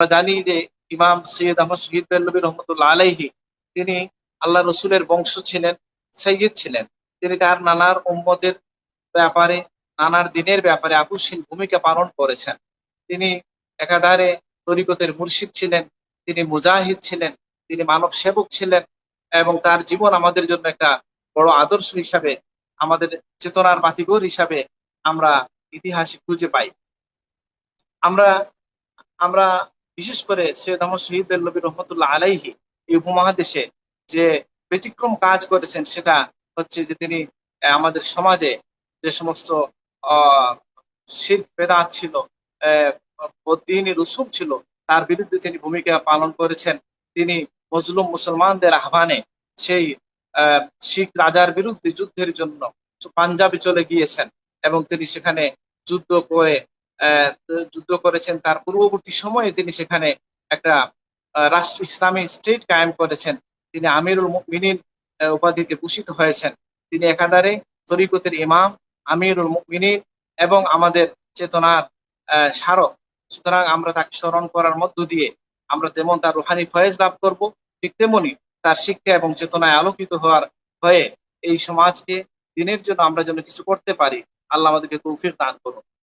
আমরা জানি যে ইমাম সৈয়দ আহমদ শহীদ বেল্লবী রহমতুল্লাহ আলাইহি তিনি আল্লাহ রসুলের বংশ ছিলেন, সৈয়দ ছিলেন। তিনি তার নানার উম্মতের ব্যাপারে, নানার দিনের ব্যাপারে আকস্মিক ভূমিকা পালন করেছেন। তিনি একাধারে তরিকতের মুর্শিদ ছিলেন, তিনি মুজাহিদ ছিলেন, তিনি মানব সেবক ছিলেন এবং তার জীবন আমাদের জন্য একটা বড় আদর্শ হিসাবে, আমাদের চেতনার বাতিঘর হিসাবে আমরা ইতিহাসে খুঁজে পাই। আমরা আমরা বিশেষ করে সৈয়দ আহমদ শহীদ বেল্লবী রহমতুল্লাহ আলাইহি এই উপমহাদেশে যে ব্যতিক্রম কাজ করেছেন সেটা হচ্ছে যে তিনি আমাদের সমাজে যে সমস্ত শিল্প বেদাত ছিল আহ, বদ্দিনী রসুম ছিল তার বিরুদ্ধে তিনি ভূমিকা পালন করেছেন। তিনি মজলুম মুসলমানদের আহ্বানে সেই শিখ রাজার বিরুদ্ধে যুদ্ধের জন্য পাঞ্জাবে চলে গিয়েছেন এবং তিনি সেখানে যুদ্ধ করে যুদ্ধ করেছেন। তার পূর্ববর্তী সময়ে তিনি সেখানে একটা রাষ্ট্র ইসলামী স্টেট কায়েম করেছেন। তিনি আমিরুল মুমিনিন আহ, উপাধিতে ভূষিত হয়েছেন। তিনি একাধারে তরিকতের ইমাম আমিরুল মুমিনিন এবং আমাদের চেতনার স্মারক। সুতরাং আমরা তাকে স্মরণ করার মধ্য দিয়ে আমরা যেমন তার রুহানি ফয়েজ লাভ করব ঠিক তেমনি তার শিক্ষা এবং চেতনায় আলোকিত হওয়ার হয়ে এই সমাজকে দিনের জন্য আমরা যেন কিছু করতে পারি। আল্লাহ আমাদেরকে তৌফিক দান করুন।